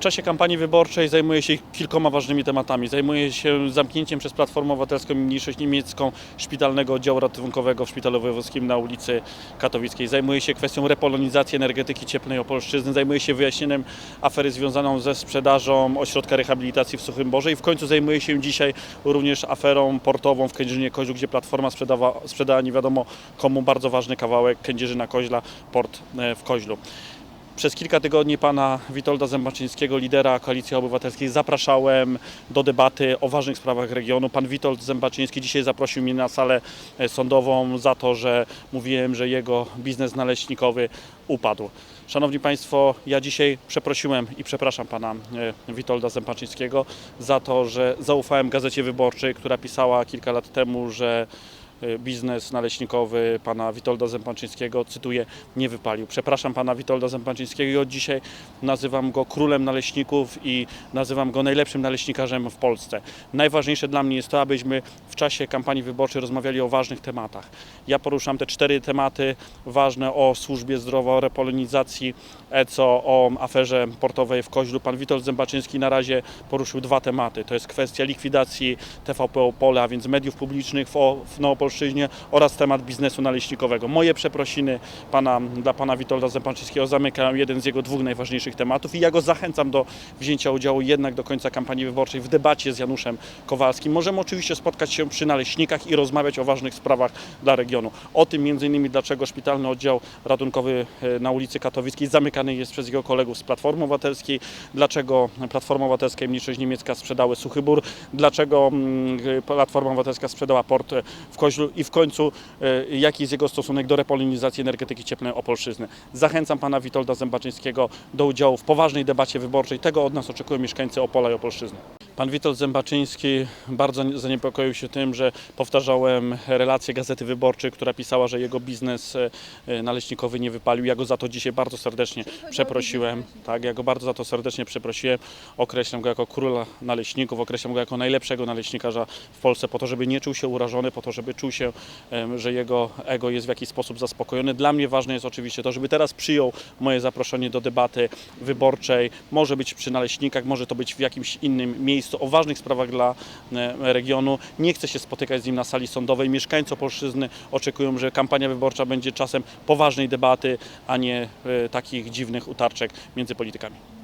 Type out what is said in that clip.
Czasie kampanii wyborczej zajmuję się kilkoma ważnymi tematami. Zajmuję się zamknięciem przez Platformę Obywatelską i Mniejszość Niemiecką szpitalnego oddziału ratunkowego w Szpitalu Wojewódzkim na ulicy Katowickiej. Zajmuję się kwestią repolonizacji energetyki cieplnej Opolszczyzny. Zajmuję się wyjaśnieniem afery związaną ze sprzedażą ośrodka rehabilitacji w Suchym Borze i w końcu zajmuję się dzisiaj również aferą portową w Kędzierzynie Koźlu, gdzie Platforma sprzedawa, sprzedała nie wiadomo komu bardzo ważny kawałek Kędzierzyna Koźla, port e, w Koźlu. Przez kilka tygodni pana Witolda Zębaczyńskiego, lidera Koalicji Obywatelskiej, zapraszałem do debaty o ważnych sprawach regionu. Pan Witold Zębaczyński dzisiaj zaprosił mnie na salę e, sądową za to, że mówiłem, że jego biznes naleśnikowy upadł. Szanowni Państwo, ja dzisiaj przeprosiłem i przepraszam pana e, Witolda Zębaczyńskiego za to, że zaufałem Gazecie Wyborczej, która pisała kilka lat temu, że biznes naleśnikowy pana Witolda Zębaczyńskiego, cytuję, nie wypalił. Przepraszam pana Witolda Zębaczyńskiego i od dzisiaj nazywam go królem naleśników i nazywam go najlepszym naleśnikarzem w Polsce. Najważniejsze dla mnie jest to, abyśmy w czasie kampanii wyborczej rozmawiali o ważnych tematach. Ja poruszam te cztery tematy ważne o służbie zdrowia, o repolonizacji ECO, o aferze portowej w Koźlu. Pan Witold Zębaczyński na razie poruszył dwa tematy. To jest kwestia likwidacji TVP Opole, a więc mediów publicznych w, o, w Opolszczyźnie oraz temat biznesu naleśnikowego. Moje przeprosiny pana, dla pana Witolda Zębaczyńskiego zamykają jeden z jego dwóch najważniejszych tematów i ja go zachęcam do wzięcia udziału jednak do końca kampanii wyborczej w debacie z Januszem Kowalskim. Możemy oczywiście spotkać się przy naleśnikach i rozmawiać o ważnych sprawach dla regionu. O tym innymi dlaczego szpitalny oddział ratunkowy e, na ulicy Katowickiej zamykany jest przez jego kolegów z Platformy Obywatelskiej, dlaczego Platforma Obywatelska i Mniejszość Niemiecka sprzedały Suchy Bór, dlaczego mm, Platforma Obywatelska sprzedała port e, w Koźlu i w końcu e, jaki jest jego stosunek do repolonizacji energetyki cieplnej Opolszczyzny. Zachęcam pana Witolda Zębaczyńskiego do udziału w poważnej debacie wyborczej. Tego od nas oczekują mieszkańcy Opola i Opolszczyzny. Pan Witold Zębaczyński bardzo zaniepokoił się tym, że powtarzałem relację Gazety Wyborczej, która pisała, że jego biznes e, naleśnikowy nie wypalił. Ja go za to dzisiaj bardzo serdecznie przeprosiłem. Tak, ja go bardzo za to serdecznie przeprosiłem. Określam go jako króla naleśników, określam go jako najlepszego naleśnikarza w Polsce, po to, żeby nie czuł się urażony, po to, żeby czuł się, że jego ego jest w jakiś sposób zaspokojone. Dla mnie ważne jest oczywiście to, żeby teraz przyjął moje zaproszenie do debaty wyborczej. Może być przy naleśnikach, może to być w jakimś innym miejscu, o ważnych sprawach dla e, regionu. Nie chcę się spotykać z nim na sali sądowej. Mieszkańcy Opolszczyzny oczekują, że kampania wyborcza będzie czasem poważnej debaty, a nie e, takich dziwnych utarczek między politykami.